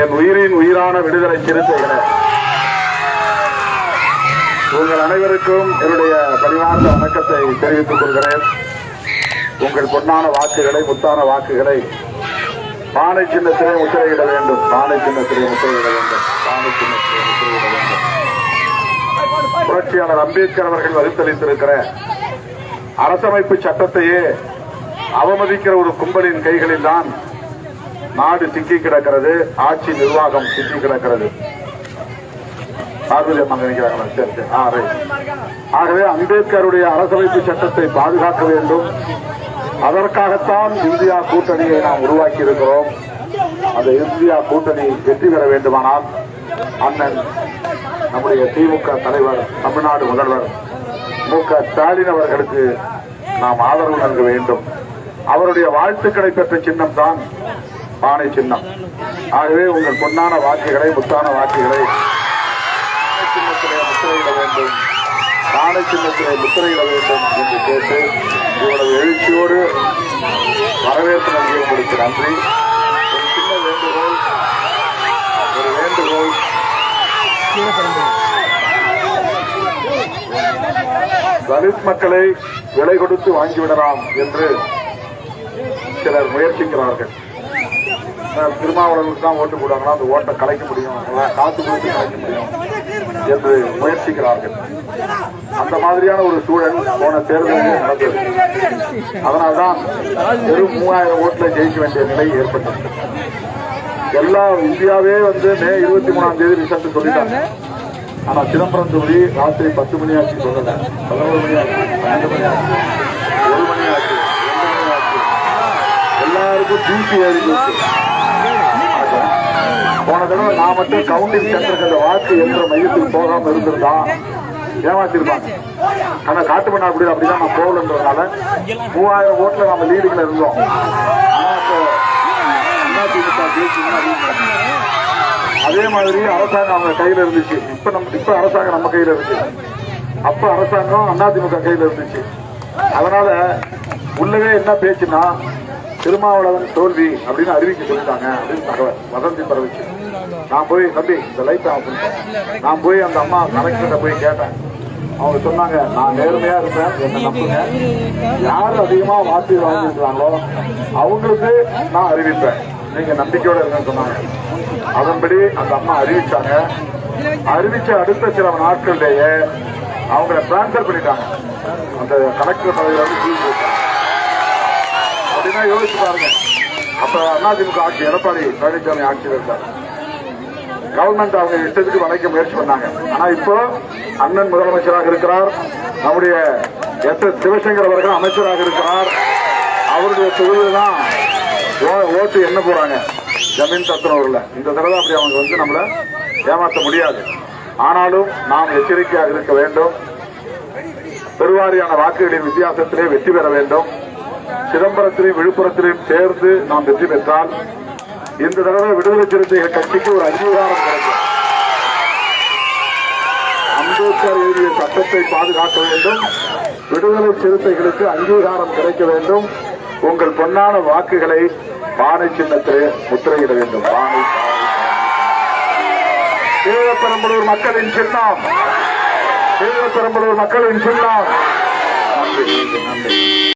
என் உயிரின் உயிரான விடுதலை சிறுத்தைகளே உங்கள் அனைவருக்கும் என்னுடைய பணிவார்ந்த வணக்கத்தை தெரிவித்துக் கொள்கிறேன். உங்கள் பொன்னான வாக்குகளை முத்தான வாக்குகளை பானை சின்னத்திலே முத்திரையிட வேண்டும். பானை சின்னத்திலே முத்திரையிட வேண்டும். பானை சின்னத்திலே முத்திரையிட வேண்டும். புரட்சியாளர் அம்பேத்கர் அவர்கள் வகுத்தளித்திருக்கிற அரசமைப்பு சட்டத்தையே அவமதிக்கிற ஒரு கும்பலின் கைகளில் தான் நாடு சிக்கி கிடக்கிறது ஆட்சி நிர்வாகம் சிக்கி கிடக்கிறது. பார்வதி அம்மா நினைக்கிறாங்களா சரி சரி. ஆ ரைட் ஆகவே அம்பேத்கருடைய அரசமைப்பு சட்டத்தை பாதுகாக்க வேண்டும். அதற்காகத்தான் இந்தியா கூட்டணியை நாம் உருவாக்கி இருக்கிறோம் அந்த இந்தியா கூட்டணி வெற்றி பெற வேண்டுமானால் அண்ணன் நம்முடைய திமுக தலைவர் தமிழ்நாடு முதல்வர் மு. க. ஸ்டாலின் அவர்களுக்கு நாம் ஆதரவு நல்க வேண்டும். அவருடைய வாழ்த்துக்களை பெற்ற சின்னம் தான் பானை சின்னம். ஆகவே உங்கள் பொன்னான வாக்குகளை முத்தான வாக்குகளை சின்னத்திலே முத்திரையிட வேண்டும். பானை சின்னத்திலே முத்திரையிட வேண்டும் என்று கேட்டு இவ்வளவு எழுச்சியோடு வரவேற்பு நன்றி உங்களுக்கு நன்றி. ஒரு சின்ன வேண்டுகோள் ஒரு வேண்டுகோள். தலித் மக்களை விலை கொடுத்து வாங்கிவிடலாம் என்று சிலர் முயற்சிக்கிறார்கள். திருமாவளவனுக்கு தான் ஓட்டு போடுவாங்களா? அந்த ஓட்டை கலைக்க முடியும். காத்து கொடுத்து கலைக்க முடியும் என்று முயற்சிக்கிறார்கள். அந்த மாதிரியான ஒரு சூழல் போன தேர்தலில் நடந்தது. அதனால்தான் வெறும் மூவாயிரம் ஓட்டில் ஜெயிக்க வேண்டிய நிலை ஏற்பட்டது. எல்லா இந்தியாவே வந்து மே இருபத்தி மூணாம் தேதி ரிசல்ட் சொல்லிட்டாங்க. ஆனா சிதம்பரம் தொகுதி ராத்திரி பத்து மணி ஆச்சு சொல்லல. பதினோரு மணி ஆச்சு பன்னெண்டு மணி ஆச்சு ஒரு மணி ஆச்சு ரெண்டு மணி ஆச்சு எல்லாருக்கும் ஏறி போச்சு போன தடவை நான் மட்டும் கவுண்டிங் சென்டருக்கு வாக்கு என்ற மையத்துக்கு போகாம இருந்திருந்தா ஏமாத்திருப்பாங்க ஆனா காட்டுமண்ணா அப்படி அப்படிதான் நான் போகலன்றதுனால மூவாயிரம் ஓட்டுல நம்ம லீடிங்ல இருந்தோம். அதே மாதிரி அரசாங்கம் அவங்க கையில இருந்துச்சு. இப்ப நம்ம இப்ப அரசாங்கம் நம்ம கையில இருக்கு. அப்ப அரசாங்கம் அதிமுக கையில இருந்துச்சு. அதனால உள்ளவே என்ன பேச்சுன்னா திருமாவளவன் தோல்வி அப்படின்னு அறிவிக்க சொல்லிட்டாங்க அப்படின்னு தகவல். வதந்தி பரவிச்சு. நான் போய் தம்பி இந்த லைட் ஆஃப் நான் போய் அந்த அம்மா கலெக்டர்கிட்ட போய் கேட்டேன். அவங்க சொன்னாங்க நான் நேர்மையா இருப்பேன். என்ன நம்புங்க. யார் அதிகமா வாக்கு வாங்கியிருக்கிறாங்களோ அவங்களுக்கு நான் அறிவிப்பேன். நீங்க நம்பிக்கையோட இருங்கன்னு சொன்னாங்க. அதன்படி அந்த அம்மா அறிவிச்சாங்க. அறிவிச்ச அடுத்த சில நாட்கள்லேயே அவங்கள டிரான்ஸ்பர் பண்ணிட்டாங்க. அந்த கலெக்டர் பதவியில வந்து போட்டாங்க அப்படின்னா யோசிச்சு பாருங்க. அப்ப அதிமுக ஆட்சி எடப்பாடி பழனிசாமி ஆட்சியில் இருந்தார். கவர்மெண்ட் அவங்க இஷ்டத்துக்கு வளைக்க முயற்சி பண்ணாங்க. ஆனா இப்போ அண்ணன் முதலமைச்சராக இருக்கிறார். நம்முடைய எஸ் எஸ் சிவசங்கர் அவர்கள் அமைச்சராக இருக்கிறார். அவருடைய தொகுதியில் தான் ஓட்டு என்ன போறாங்க. ஜமீன் சத்துணவுல இந்த தடவை அப்படி அவங்க வந்து நம்மள ஏமாற்ற முடியாது. ஆனாலும் நாம் எச்சரிக்கையாக இருக்க வேண்டும். பெருவாரியான வாக்குகளின் வித்தியாசத்திலே வெற்றி பெற வேண்டும். சிதம்பரத்திலையும் விழுப்புரத்திலையும் சேர்ந்து நாம் வெற்றி பெற்றால் இந்த தடவை விடுதலை சிறுத்தைகள் கட்சிக்கு ஒரு அங்கீகாரம் கிடைக்கும். அம்பேத்கர் எழுதிய சட்டத்தை பாதுகாக்க வேண்டும். விடுதலை சிறுத்தைகளுக்கு அங்கீகாரம் கிடைக்க வேண்டும். உங்கள் பொன்னான வாக்குகளை பானை சின்னத்திலே முத்திரையிட வேண்டும். பானை கீழப்பெரம்பலூர் மக்களின் சின்னம். கீழப்பெரம்பலூர் மக்களின் சின்னம். நன்றி நன்றி நன்றி.